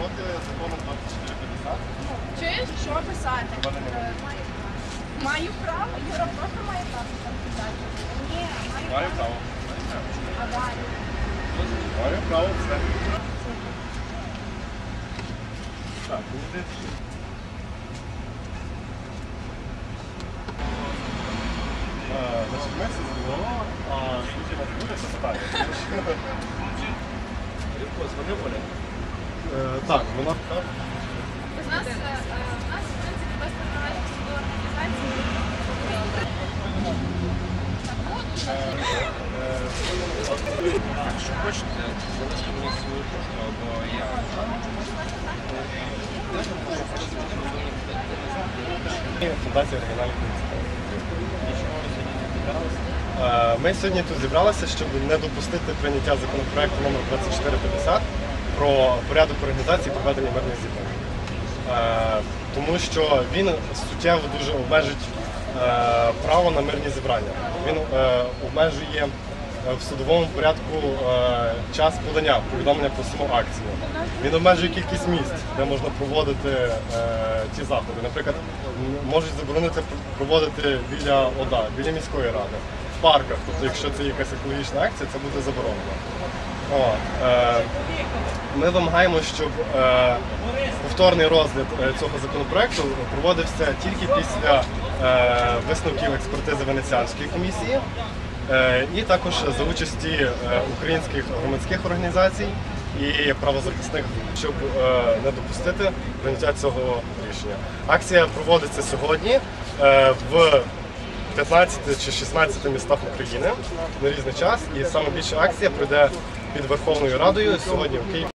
проти закону 2450. Чуєш, що писати? Хіба не можна? Е, Маю право, Юра просто має право так писати. Ні, маю Маю право. право. А далі? Маю право, все. Так, мені здається, що... Е, Значить, ми все зробимо, а судді нас буде запитання. Дзвонив Оля? Так, вона У нас, е, е, у нас, в принципі, без персональних судових організацій. Якщо хочете, залиште мені свою пошту або я. Фундація регіональних міст. Ми сьогодні тут зібралися, щоб не допустити прийняття законопроекту номер 2450 про порядок організації проведення мирних зібрань. Е, Тому що він суттєво дуже обмежить е, право на мирні зібрання. Він е, обмежує в судовому порядку час подання, повідомлення про саму акцію. Він обмежує кількість місць, де можна проводити ті заходи. Наприклад, можуть заборонити проводити біля ОДА, біля міської ради, в парках. Тобто, якщо це якась екологічна акція, це буде заборонено. От, е, ми вимагаємо, щоб е, повторний розгляд е, цього законопроекту проводився тільки після е, висновків експертизи Венеціанської комісії е, і також за участі е, українських громадських організацій і правозахисних, щоб е, не допустити прийняття цього рішення. Акція проводиться сьогодні е, в 15 чи 16 містах України на різний час. І саме більша акція пройде під Верховною Радою сьогодні в Києві.